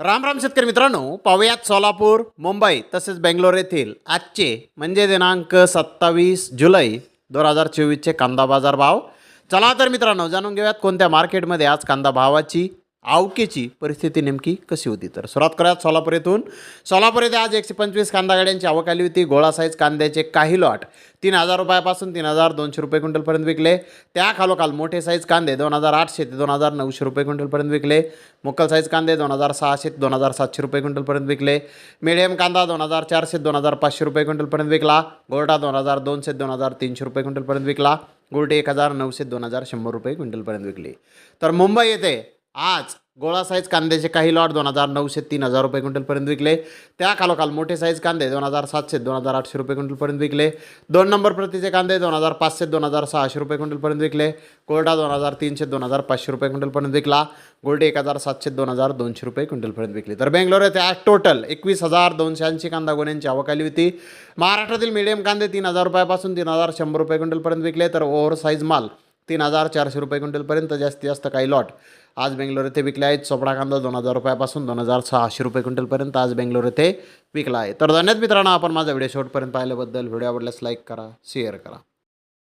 राम राम शेतकरी मित्रांनो पाहुयात सोलापूर मुंबई तसेच बेंगलोर येथील आजचे म्हणजे दिनांक सत्तावीस जुलै दोन हजार चोवीसचे कांदा बाजार भाव. चला तर मित्रांनो जाणून घेऊयात कोणत्या मार्केटमध्ये आज कांदा भावाची आवकेची परिस्थिती नेमकी कशी होती? तर सुरुवात करूयात सोलापूर येथून. सोलापूर येथे आज एकशे पंचवीस कांदा गाड्यांची आवक आली होती. गोळा साईज कांद्याचे काही लॉट तीन हजार रुपयापासून तीन हजार दोनशे रुपये क्विंटलपर्यंत विकले. त्या खालोखाल मोठे साईज कांदे दोन हजार आठशे ते दोन हजार नऊशे रुपये क्विंटलपर्यंत विकले. मुक्कल साईज कांदे दोन हजार सहाशे ते दोन हजार सातशे रुपये क्विंटलपर्यंत विकले. मिडियम कांदा दोन हजार चारशे दोन हजार पाचशे रुपये क्विंटलपर्यंत विकला. गोरटा दोन हजार दोनशे दोन हजार तीनशे रुपये क्विंटलपर्यंत विकला. गुलटे एक हजार नऊशे दोन हजार शंभर रुपये क्विंटलपर्यंत विकली. तर मुंबई येथे आज गोळा साईज कांद्याचे काही लॉट दोन हजार नऊशे तीन हजार रुपये क्विंटलपर्यंत विकले. त्या खालोखाल मोठे साईज कांदे दोन हजार सातशे दोन हजार आठशे रुपये क्विंटलपर्यंत विकले. दोन नंबर प्रतीचे कांदे दोन हजार पाचशे दोन हजार सहाशे रुपये क्विंटलपर्यंत विकले. कोरडा दोन हजार तीनशे दोन हजार पाचशे रुपये क्विंटलपर्यंत विकला. गोल्डे एक हजार सातशे दोन हजार दोनशे रुपये क्विंटलपर्यंत विकले. तर बेंगलोर येथे आज टोटल एकवीस हजार दोनशे ऐंशी कांदा गोण्यांची आवक आली होती. महाराष्ट्रातील मीडियम कांदे तीन हजार रुपयापासून तीन हजार शंभर रुपये क्विंटलपर्यंत विकले. तर ओव्हर साईज माल तीन हजार चारशे रुपये क्विंटलपर्यंत जास्तीत जास्त काही लॉट आज बेंगलोर येथे विकले आहेत. चोपडा कांदा दोन हजार रुपयापासून दोन हजार सहाशे रुपये क्विंटलपर्यंत आज बेंगलोर येथे विकला आहे. तर धन्यवाद मित्रांनो आपण माझा व्हिडिओ शेवटपर्यंत पाहिल्याबद्दल. व्हिडिओ आवडल्यास लाईक करा शेअर करा.